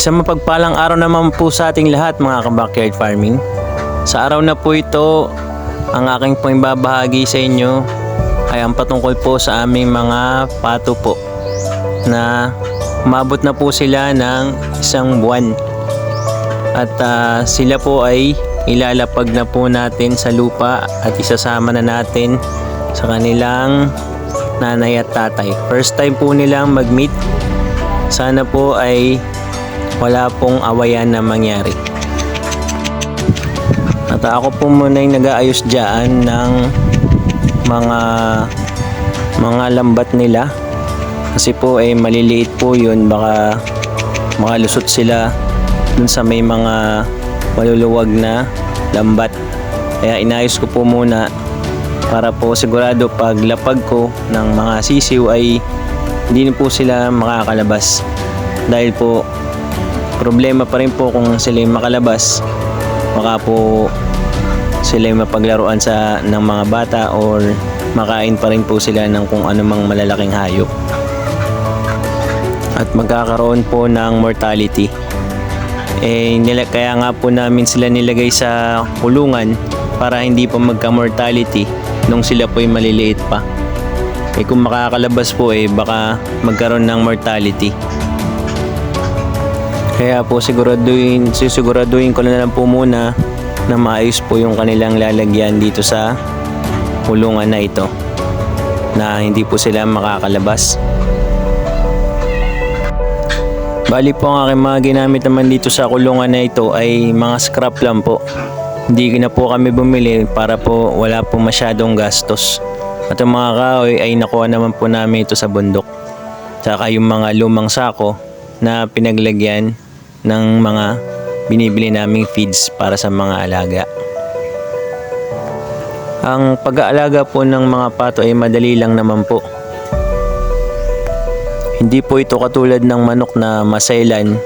Isang mapagpalang araw naman po sa ating lahat mga ka-backyard farming. Sa araw na po ito, ang aking pong ibabahagi sa inyo ay ang patungkol po sa aming mga pato po na umabot na po sila ng isang buwan. At ah, sila po ay ilalapag na po natin sa lupa at isasama na natin sa kanilang nanay at tatay. First time po nilang mag-meet. Sana po ay wala pong awayan na mangyari. At ako po muna yung nag-aayos dyan ng mga mga lambat nila. Kasi po ay maliliit po yun. Baka makalusot sila dun sa may mga maluluwag na lambat. Kaya inayos ko po muna para po sigurado pag lapag ko ng mga sisiw ay hindi na po sila makakalabas. Dahil po problema pa rin po kung sila yung makalabas. Baka po sila yung mapaglaruan sa ng mga bata or makain pa rin po sila ng kung anumang malalaking hayop. At magkakaroon po ng mortality. Eh nila kaya nga po namin sila nilagay sa kulungan para hindi po magka-mortality nung sila po ay maliliit pa. Eh kung makakalabas po eh baka magkaroon ng mortality kaya po siguraduhin, sisiguraduhin ko na lang po muna na maayos po yung kanilang lalagyan dito sa kulungan na ito na hindi po sila makakalabas. Bali po ang aking mga ginamit naman dito sa kulungan na ito ay mga scrap lang po. Hindi na po kami bumili para po wala po masyadong gastos. At ang mga kahoy ay nakuha naman po namin ito sa bundok. Tsaka yung mga lumang sako na pinaglagyan ng mga binibili naming feeds para sa mga alaga. Ang pag-aalaga po ng mga pato ay madali lang naman po. Hindi po ito katulad ng manok na masailan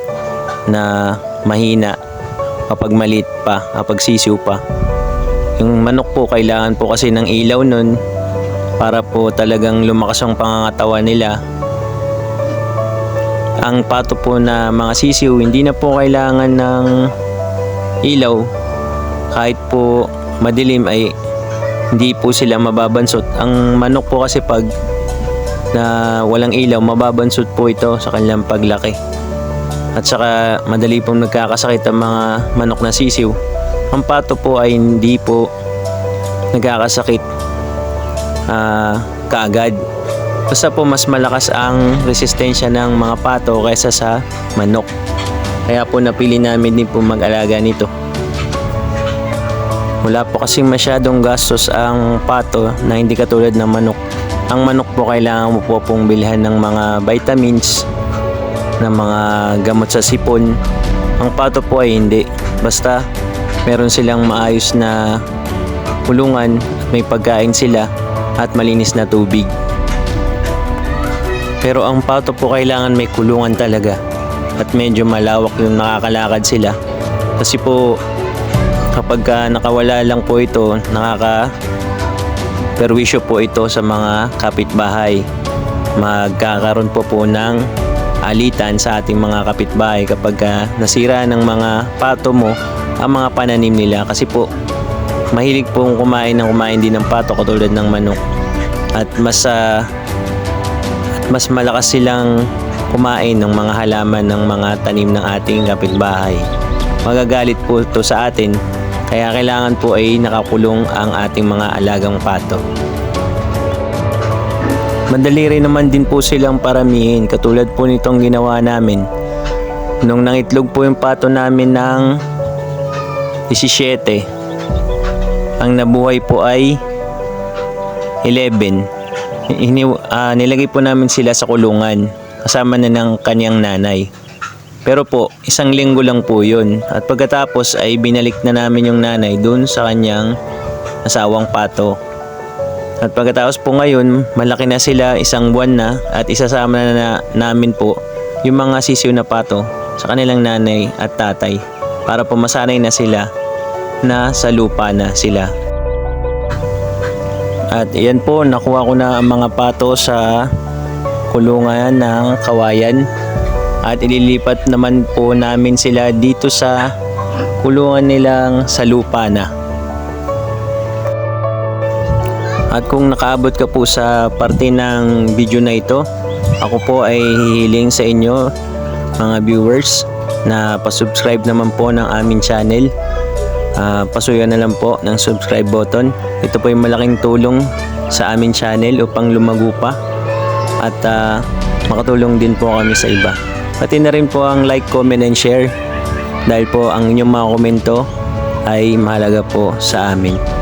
na mahina kapag maliit pa, kapag sisiw pa. Yung manok po kailangan po kasi ng ilaw nun para po talagang lumakas ang pangangatawan nila ang pato po na mga sisiw hindi na po kailangan ng ilaw. Kahit po madilim ay hindi po sila mababansot. Ang manok po kasi pag na walang ilaw mababansot po ito sa kanilang paglaki. At saka madali pong nagkakasakit ang mga manok na sisiw. Ang pato po ay hindi po nagkakasakit ah, kaagad Basta po mas malakas ang resistensya ng mga pato kaysa sa manok. Kaya po napili namin din po mag-alaga nito. Wala po kasing masyadong gastos ang pato na hindi katulad ng manok. Ang manok po kailangan mo po pong bilhan ng mga vitamins, ng mga gamot sa sipon. Ang pato po ay hindi. Basta meron silang maayos na kulungan, may pagkain sila at malinis na tubig. Pero ang pato po kailangan may kulungan talaga at medyo malawak yung nakakalakad sila. Kasi po kapag ka nakawala lang po ito, nakaka perwisyo po ito sa mga kapitbahay. Magkakaroon po po ng alitan sa ating mga kapitbahay kapag ka nasira ng mga pato mo ang mga pananim nila kasi po mahilig pong kumain ng kumain din ng pato katulad ng manok at mas ah, mas malakas silang kumain ng mga halaman ng mga tanim ng ating kapitbahay. Magagalit po ito sa atin, kaya kailangan po ay nakakulong ang ating mga alagang pato. Madali rin naman din po silang paramihin, katulad po nitong ginawa namin. Nung nangitlog po yung pato namin ng 17, ang nabuhay po ay 11 Hini, ah, nilagay po namin sila sa kulungan kasama na ng kanyang nanay. Pero po, isang linggo lang po yun. At pagkatapos ay binalik na namin yung nanay dun sa kanyang asawang pato. At pagkatapos po ngayon, malaki na sila, isang buwan na at isasama na, na namin po yung mga sisiw na pato sa kanilang nanay at tatay para po masanay na sila na sa lupa na sila. At yan po, nakuha ko na ang mga pato sa kulungan ng kawayan. at ililipat naman po namin sila dito sa kulungan nilang sa lupa na. At kung nakaabot ka po sa parte ng video na ito, ako po ay hihiling sa inyo mga viewers na pasubscribe naman po ng aming channel. Ah, pasuyan na lang po ng subscribe button. Ito po yung malaking tulong sa aming channel upang lumago pa at ah, makatulong din po kami sa iba. Pati na rin po ang like, comment, and share dahil po ang inyong mga komento ay mahalaga po sa amin.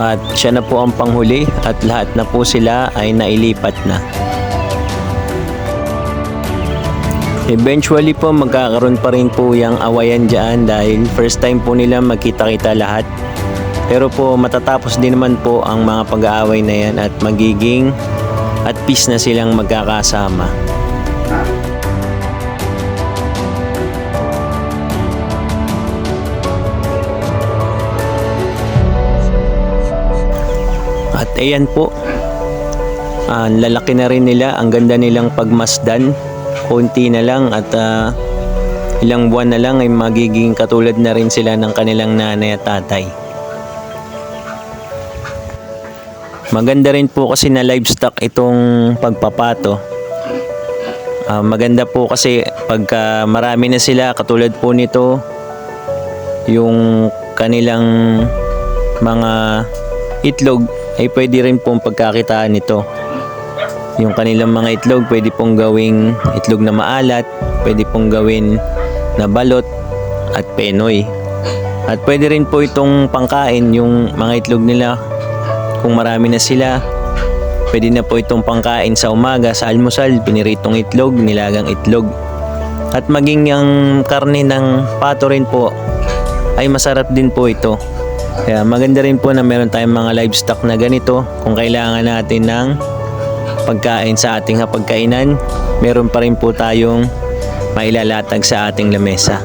At siya na po ang panghuli at lahat na po sila ay nailipat na. Eventually po magkakaroon pa rin po yung awayan dyan dahil first time po nila magkita-kita lahat. Pero po matatapos din naman po ang mga pag-aaway na yan at magiging at peace na silang magkakasama. Ayan po, ang lalaki na rin nila, ang ganda nilang pagmasdan. Konti na lang at ah, ilang buwan na lang ay magiging katulad na rin sila ng kanilang nanay at tatay. Maganda rin po kasi na livestock itong pagpapato. Ah, maganda po kasi pagka marami na sila katulad po nito yung kanilang mga itlog ay pwede rin pong pagkakitaan nito. Yung kanilang mga itlog pwede pong gawing itlog na maalat, pwede pong gawin na balot at penoy. At pwede rin po itong pangkain yung mga itlog nila kung marami na sila. Pwede na po itong pangkain sa umaga, sa almusal, piniritong itlog, nilagang itlog. At maging yung karne ng pato rin po ay masarap din po ito. Kaya maganda rin po na meron tayong mga livestock na ganito kung kailangan natin ng pagkain sa ating hapagkainan, meron pa rin po tayong mailalatag sa ating lamesa.